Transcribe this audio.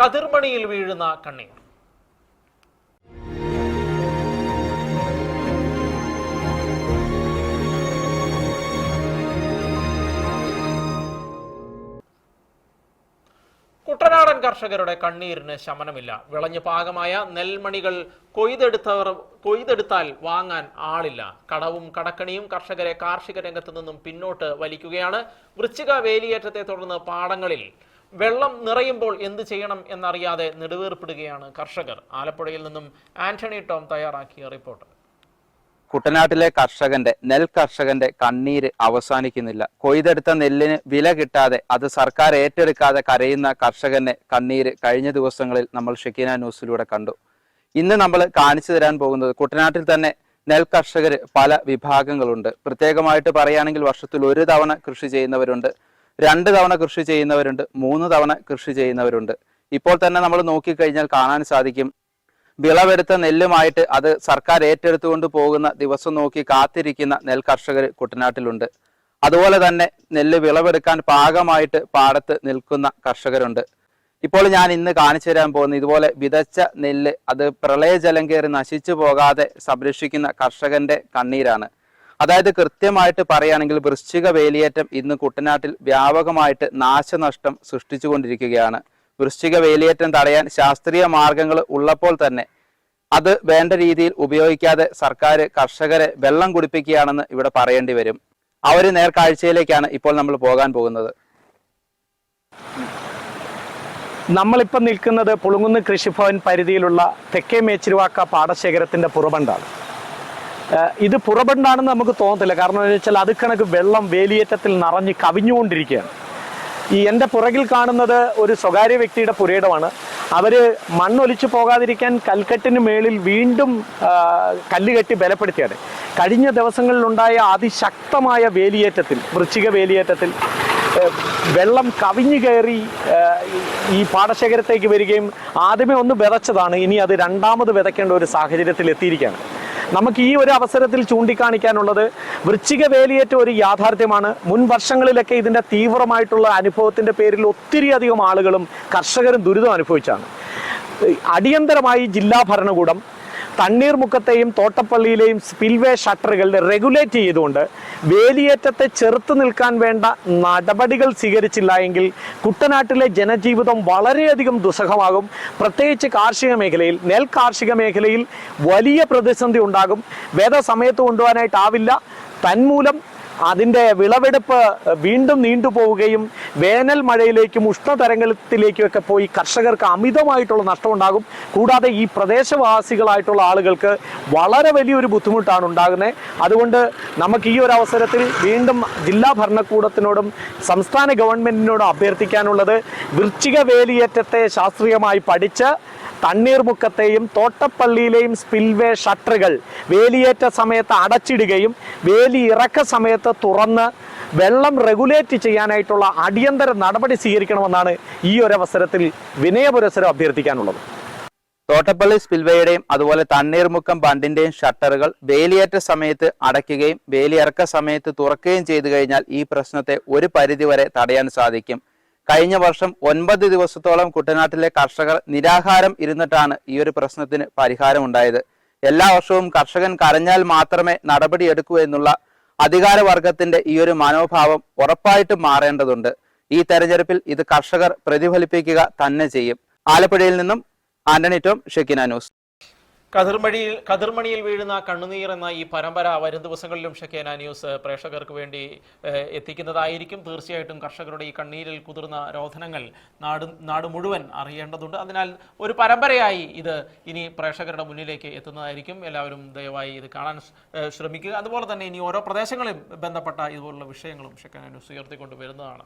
കതിർമണിയിൽ വീഴുന്ന കണ്ണീർ. കുട്ടനാടൻ കർഷകരുടെ കണ്ണീരിന് ശമനമില്ല. വിളഞ്ഞു പാകമായ നെൽമണികൾ കൊയ്തെടുത്തവർ കൊയ്തെടുത്താൽ വാങ്ങാൻ ആളില്ല. കടവും കടക്കണിയും കർഷകരെ കാർഷിക രംഗത്ത് നിന്നും പിന്നോട്ട് വലിക്കുകയാണ്. വൃശ്ചിക വേലിയേറ്റത്തെ തുടർന്ന് പാടങ്ങളിൽ വെള്ളം നിറയുമ്പോൾ എന്ത് ചെയ്യണം എന്നറിയാതെ നെടുവേർപ്പെടുകയാണ് കർഷകർ. ആലപ്പുഴയിൽ നിന്നും ആന്റണി ടോം തയ്യാറാക്കിയ റിപ്പോർട്ട്. കുട്ടനാട്ടിലെ കർഷകന്റെ നെൽ കർഷകന്റെ കണ്ണീര് അവസാനിക്കുന്നില്ല. കൊയ്തെടുത്ത നെല്ലിന് വില കിട്ടാതെ അത് സർക്കാർ ഏറ്റെടുക്കാതെ കരയുന്ന കർഷകന്റെ കണ്ണീര് കഴിഞ്ഞ ദിവസങ്ങളിൽ നമ്മൾ ഷെക്കീന ന്യൂസിലൂടെ കണ്ടു. ഇന്ന് നമ്മൾ കാണിച്ചു തരാൻ പോകുന്നത് കുട്ടനാട്ടിൽ തന്നെ നെൽ കർഷകർ പല വിഭാഗങ്ങളുണ്ട്. പ്രത്യേകമായിട്ട് പറയുകയാണെങ്കിൽ വർഷത്തിൽ ഒരു തവണ കൃഷി ചെയ്യുന്നവരുണ്ട്. രണ്ട് തവണ കൃഷി ചെയ്യുന്നവരുണ്ട് മൂന്ന് തവണ കൃഷി ചെയ്യുന്നവരുണ്ട്. ഇപ്പോൾ തന്നെ നമ്മൾ നോക്കിക്കഴിഞ്ഞാൽ കാണാൻ സാധിക്കും വിളവെടുത്ത നെല്ലുമായിട്ട് അത് സർക്കാർ ഏറ്റെടുത്തുകൊണ്ട് പോകുന്ന ദിവസം നോക്കി കാത്തിരിക്കുന്ന നെൽ കർഷകർ കുട്ടനാട്ടിലുണ്ട്. അതുപോലെ തന്നെ നെല്ല് വിളവെടുക്കാൻ പാകമായിട്ട് പാടത്ത് നിൽക്കുന്ന കർഷകരുണ്ട്. ഇപ്പോൾ ഞാൻ ഇന്ന് കാണിച്ചു തരാൻ പോകുന്ന ഇതുപോലെ വിതച്ച നെല്ല് അത് പ്രളയജലം കയറി നശിച്ചു പോകാതെ സംരക്ഷിക്കുന്ന കർഷകന്റെ കണ്ണീരാണ്. അതായത് കൃത്യമായിട്ട് പറയുകയാണെങ്കിൽ വൃശ്ചിക വേലിയേറ്റം ഇന്ന് കുട്ടനാട്ടിൽ വ്യാപകമായിട്ട് നാശനഷ്ടം സൃഷ്ടിച്ചുകൊണ്ടിരിക്കുകയാണ്. വൃശ്ചിക വേലിയേറ്റം തടയാൻ ശാസ്ത്രീയ മാർഗങ്ങൾ ഉള്ളപ്പോൾ തന്നെ അത് വേണ്ട രീതിയിൽ ഉപയോഗിക്കാതെ സർക്കാർ കർഷകരെ വെള്ളം കുടിപ്പിക്കുകയാണെന്ന് ഇവിടെ പറയേണ്ടി വരും. ആ ഒരു നേർക്കാഴ്ചയിലേക്കാണ് ഇപ്പോൾ നമ്മൾ പോകാൻ പോകുന്നത്. നമ്മളിപ്പം നിൽക്കുന്നത് പുളുങ്ങുന്ന് കൃഷിഭവൻ പരിധിയിലുള്ള തെക്കേ മേച്ചിരുവാക്ക പാടശേഖരത്തിന്റെ പുറബണ്ടാണ് ഏഹ് ഇത് പുറബണ്ടാണെന്ന് നമുക്ക് തോന്നത്തില്ല. കാരണം എന്താ വെച്ചാൽ അത് കണക്ക് വെള്ളം വേലിയേറ്റത്തിൽ നിറഞ്ഞ് കവിഞ്ഞുകൊണ്ടിരിക്കുകയാണ്. ഈ എന്റെ പുറകിൽ കാണുന്നത് ഒരു സ്വകാര്യ വ്യക്തിയുടെ പുരയിടമാണ്. അവർ മണ്ണൊലിച്ചു പോകാതിരിക്കാൻ കൽക്കെട്ടിന് മേളിൽ വീണ്ടും കല്ലുകെട്ടി കല്ല് കെട്ടി ബലപ്പെടുത്തിയാണ്. കഴിഞ്ഞ ദിവസങ്ങളിലുണ്ടായ അതിശക്തമായ വേലിയേറ്റത്തിൽ വൃശ്ചിക വേലിയേറ്റത്തിൽ വെള്ളം കവിഞ്ഞു കയറി ഈ പാടശേഖരത്തേക്ക് വരികയും ആദ്യമേ ഒന്ന് വിതച്ചതാണ്. ഇനി അത് രണ്ടാമത് വിതയ്ക്കേണ്ട ഒരു സാഹചര്യത്തിൽ എത്തിയിരിക്കുകയാണ് നമുക്ക് ഈ ഒരു അവസരത്തിൽ ചൂണ്ടിക്കാണിക്കാനുള്ളത് വൃശ്ചിക വേലിയേറ്റ ഒരു യാഥാർത്ഥ്യമാണ്. മുൻ വർഷങ്ങളിലൊക്കെ ഇതിന്റെ തീവ്രമായിട്ടുള്ള അനുഭവത്തിന്റെ പേരിൽ ഒത്തിരി അധികം ആളുകളും കർഷകരും ദുരിതം അനുഭവിച്ചാണ്. അടിയന്തരമായി ജില്ലാ ഭരണകൂടം തണ്ണീർമുക്കത്തെയും തോട്ടപ്പള്ളിയിലെയും സ്പിൽവേ ഷട്ടറുകൾ റെഗുലേറ്റ് ചെയ്തുകൊണ്ട് വേലിയേറ്റത്തെ ചെറുത്തു നിൽക്കാൻ വേണ്ട നടപടികൾ സ്വീകരിച്ചില്ല എങ്കിൽ കുട്ടനാട്ടിലെ ജനജീവിതം വളരെയധികം ദുസ്സഹമാകും. പ്രത്യേകിച്ച് കാർഷിക മേഖലയിൽ നെൽ കാർഷിക മേഖലയിൽ വലിയ പ്രതിസന്ധി ഉണ്ടാകും. വേദ സമയത്ത് കൊണ്ടുപോകാനായിട്ടാവില്ല തന്മൂലം അതിന്റെ വിളവെടുപ്പ് വീണ്ടും നീണ്ടുപോവുകയും വേനൽ മഴയിലേക്കും ഉഷ്ണതരംഗത്തിലേക്കും ഒക്കെ പോയി കർഷകർക്ക് അമിതമായിട്ടുള്ള നഷ്ടമുണ്ടാകും. കൂടാതെ ഈ പ്രദേശവാസികളായിട്ടുള്ള ആളുകൾക്ക് വളരെ വലിയൊരു ബുദ്ധിമുട്ടാണ് ഉണ്ടാകുന്നത് അതുകൊണ്ട് നമുക്ക് ഈ ഒരു അവസരത്തിൽ വീണ്ടും ജില്ലാ ഭരണകൂടത്തിനോടും സംസ്ഥാന ഗവൺമെന്റിനോടും അഭ്യർത്ഥിക്കാനുള്ളത് വൃശ്ചിക വേലിയേറ്റത്തെ ശാസ്ത്രീയമായി പഠിച്ച് തണ്ണീർമുക്കത്തെയും തോട്ടപ്പള്ളിയിലെയും സ്പിൽവേ ഷട്ടറുകൾ വേലിയേറ്റ സമയത്ത് അടച്ചിടുകയും വേലി ഇറക്ക സമയത്ത് തുറന്ന് വെള്ളം റെഗുലേറ്റ് ചെയ്യാനായിട്ടുള്ള അടിയന്തര നടപടി സ്വീകരിക്കണമെന്നാണ് ഈ ഒരു അവസരത്തിൽ വിനയപുരസരം അഭ്യർത്ഥിക്കാനുള്ളത്. തോട്ടപ്പള്ളി സ്പിൽവേയുടെയും അതുപോലെ തണ്ണീർമുക്കം ബണ്ടിന്റെയും ഷട്ടറുകൾ വേലിയേറ്റ സമയത്ത് അടയ്ക്കുകയും വേലിയിറക്ക സമയത്ത് തുറക്കുകയും ചെയ്തു കഴിഞ്ഞാൽ ഈ പ്രശ്നത്തെ ഒരു പരിധിവരെ തടയാൻ സാധിക്കും. കഴിഞ്ഞ വർഷം ഒൻപത് ദിവസത്തോളം കുട്ടനാട്ടിലെ കർഷകർ നിരാഹാരം ഇരുന്നിട്ടാണ് ഈ ഒരു പ്രശ്നത്തിന് പരിഹാരമുണ്ടായത്. എല്ലാ വർഷവും കർഷകൻ കരഞ്ഞാൽ മാത്രമേ നടപടിയെടുക്കൂ എന്നുള്ള അധികാരവർഗത്തിന്റെ ഈ ഒരു മനോഭാവം ഉറപ്പായിട്ടും മാറേണ്ടതുണ്ട്. ഈ തെരഞ്ഞെടുപ്പിൽ ഇത് കർഷകർ പ്രതിഫലിപ്പിക്കുക തന്നെ ചെയ്യും. ആലപ്പുഴയിൽ നിന്നും ആന്റണി ടോം ഷെക്കിന ന്യൂസ്. കതിർമണിയിൽ കതിർമണിയിൽ വീഴുന്ന കണ്ണുനീർ എന്ന ഈ പരമ്പര വരും ദിവസങ്ങളിലും ഷക്കേന ന്യൂസ് പ്രേക്ഷകർക്ക് വേണ്ടി എത്തിക്കുന്നതായിരിക്കും. തീർച്ചയായിട്ടും കർഷകരുടെ ഈ കണ്ണീരിൽ കുതിർന്ന രോധനങ്ങൾ നാട് നാട് മുഴുവൻ അറിയേണ്ടതുണ്ട്. അതിനാൽ ഒരു പരമ്പരയായി ഇത് ഇനി പ്രേക്ഷകരുടെ മുന്നിലേക്ക് എത്തുന്നതായിരിക്കും. എല്ലാവരും ദയവായി ഇത് കാണാൻ ശ്രമിക്കുക. അതുപോലെ തന്നെ ഇനി ഓരോ പ്രദേശങ്ങളിൽ ബന്ധപ്പെട്ട ഇതുപോലുള്ള വിഷയങ്ങളും ഷക്കേന ന്യൂസ് ഉയർത്തിക്കൊണ്ട് വരുന്നതാണ്